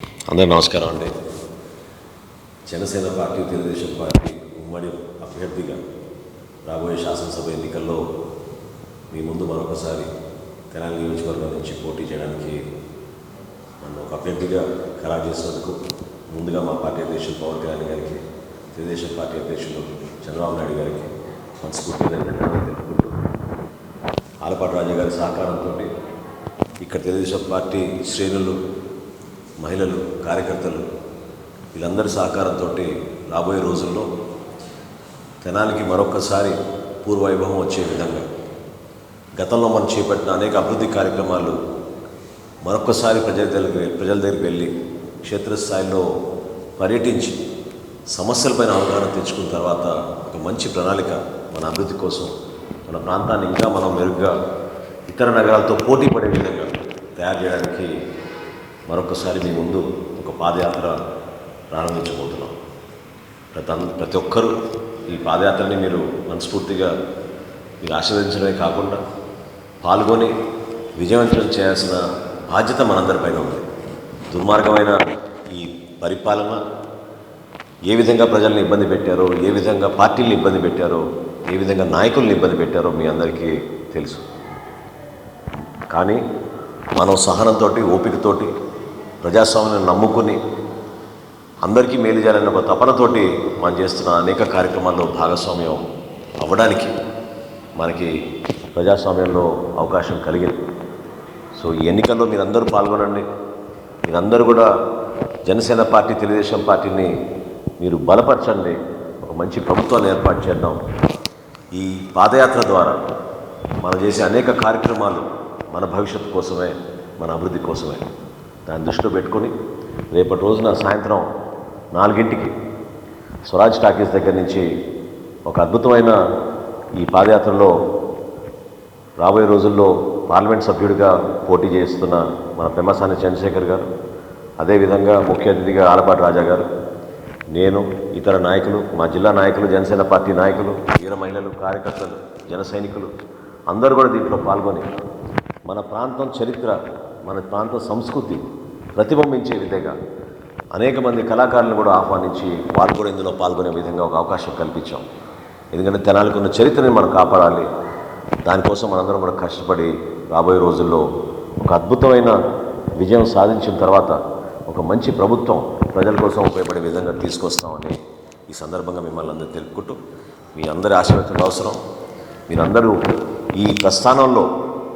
అందరూ నమస్కారం అండి. జనసేన పార్టీ తెలుగుదేశం పార్టీ ఉమ్మడి అభ్యర్థిగా రాబోయే శాసనసభ ఎన్నికల్లో మీ ముందు మరొకసారి తెలంగాణ నియోజకవర్గం నుంచి పోటీ చేయడానికి నన్ను ఒక అభ్యర్థిగా ఖరారు చేసినందుకు ముందుగా మా పార్టీ అధ్యక్షులు పవన్ కళ్యాణ్ గారికి తెలుగుదేశం పార్టీ అధ్యక్షులు చంద్రబాబు నాయుడు గారికి మనస్ఫూర్తిగా ధన్యవాదాలు తెలుపుకుంటూ ఆలపాటి రాజా గారి సహకారంతో ఇక్కడ తెలుగుదేశం పార్టీ శ్రేణులు మహిళలు కార్యకర్తలు వీళ్ళందరి సహకారంతో రాబోయే రోజుల్లో తెనాలికి మరొకసారి పూర్వవైభవం వచ్చే విధంగా గతంలో మనం చేపట్టిన అనేక అభివృద్ధి కార్యక్రమాలు మరొకసారి ప్రజల దగ్గర ప్రజల దగ్గరికి వెళ్ళి క్షేత్రస్థాయిలో పర్యటించి సమస్యలపైన అవగాహన తెచ్చుకున్న తర్వాత ఒక మంచి ప్రణాళిక మన అభివృద్ధి కోసం మన ప్రాంతాన్ని ఇంకా మనం మెరుగ్గా ఇతర నగరాలతో పోటీ పడే విధంగా తయారు చేయడానికి మరొకసారి మీ ముందు ఒక పాదయాత్ర ప్రారంభించబోతున్నాం. ప్రతి ప్రతి ఒక్కరూ ఈ పాదయాత్రని మీరు మనస్ఫూర్తిగా మీరు ఆశీర్వదించడమే కాకుండా పాల్గొని విజయవంతం చేయాల్సిన బాధ్యత మనందరిపైన ఉంది. దుర్మార్గమైన ఈ పరిపాలన ఏ విధంగా ప్రజల్ని ఇబ్బంది పెట్టారో ఏ విధంగా పార్టీలను ఇబ్బంది పెట్టారో ఏ విధంగా నాయకుల్ని ఇబ్బంది పెట్టారో మీ అందరికీ తెలుసు. కానీ మనం సహనంతో ఓపికతోటి ప్రజాస్వామ్యం నమ్ముకుని అందరికీ మేలు చేయాలన్న ఒక తపనతోటి మనం చేస్తున్న అనేక కార్యక్రమాల్లో భాగస్వామ్యం అవ్వడానికి మనకి ప్రజాస్వామ్యంలో అవకాశం కలిగింది. సో ఈ ఎన్నికల్లో మీరందరూ పాల్గొనండి. మీరందరూ కూడా జనసేన పార్టీ తెలుగుదేశం పార్టీని మీరు బలపరచండి. ఒక మంచి ప్రభుత్వాన్ని ఏర్పాటు చేద్దాం. ఈ పాదయాత్ర ద్వారా మనం చేసే అనేక కార్యక్రమాలు మన భవిష్యత్తు కోసమే మన అభివృద్ధి కోసమే. దాన్ని దృష్టిలో పెట్టుకొని రేపటి రోజున సాయంత్రం నాలుగింటికి స్వరాజ్ టాకీస్ దగ్గర నుంచి ఒక అద్భుతమైన ఈ పాదయాత్రలో రాబోయే రోజుల్లో పార్లమెంట్ సభ్యుడిగా పోటీ చేస్తున్న మన పెమ్మసాని చంద్రశేఖర్ గారు అదేవిధంగా ముఖ్య అతిథిగా ఆలపాటి రాజా గారు నేను ఇతర నాయకులు మా జిల్లా నాయకులు జనసేన పార్టీ నాయకులు వీర మహిళలు కార్యకర్తలు జన సైనికులు అందరూ కూడా దీంట్లో పాల్గొని మన ప్రాంతం చరిత్ర మన ప్రాంత సంస్కృతి ప్రతిబింబించే విధంగా అనేక మంది కళాకారులను కూడా ఆహ్వానించి వాళ్ళు కూడా ఇందులో పాల్గొనే విధంగా ఒక అవకాశం కల్పించాం. ఎందుకంటే తెనాలకు ఉన్న చరిత్రని మనం కాపాడాలి. దానికోసం మనందరం కూడా కష్టపడి రాబోయే రోజుల్లో ఒక అద్భుతమైన విజయం సాధించిన తర్వాత ఒక మంచి ప్రభుత్వం ప్రజల కోసం ఉపయోగపడే విధంగా తీసుకొస్తామని ఈ సందర్భంగా మిమ్మల్ని అందరూ తెలుపుకుంటూ మీ అందరి ఆశీర్వచనం అవసరం. మీరందరూ ఈ ప్రస్థానంలో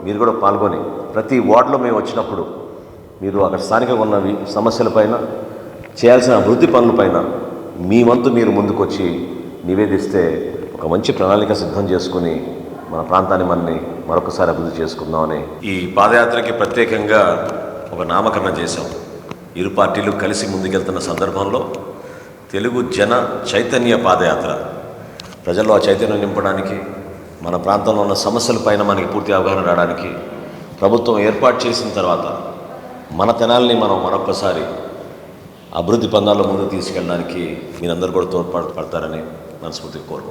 మీరు కూడా పాల్గొని ప్రతి వార్డులో మేము వచ్చినప్పుడు మీరు అక్కడ స్థానికంగా ఉన్న సమస్యలపైన చేయాల్సిన అభివృద్ధి పనులపైన మీ వంతు మీరు ముందుకొచ్చి నివేదిస్తే ఒక మంచి ప్రణాళిక సిద్ధం చేసుకుని మన ప్రాంతాన్ని మనని మరొకసారి అభివృద్ధి చేసుకుందామని ఈ పాదయాత్రకి ప్రత్యేకంగా ఒక నామకరణ చేశాం. ఇరు పార్టీలు కలిసి ముందుకెళ్తున్న సందర్భంలో తెలుగు జన చైతన్య పాదయాత్ర. ప్రజల్లో ఆ చైతన్యం నింపడానికి మన ప్రాంతంలో ఉన్న సమస్యలపైన మనకి పూర్తి అవగాహన రావడానికి ప్రభుత్వం ఏర్పాటు చేసిన తర్వాత మన తెనాల్ని మనం మరొకసారి అభివృద్ధి పందాల్లో ముందుకు తీసుకెళ్ళడానికి మీరందరూ కూడా తోడ్పాటు పడతారని మనస్ఫూర్తిగా కోరుకుంటున్నాను.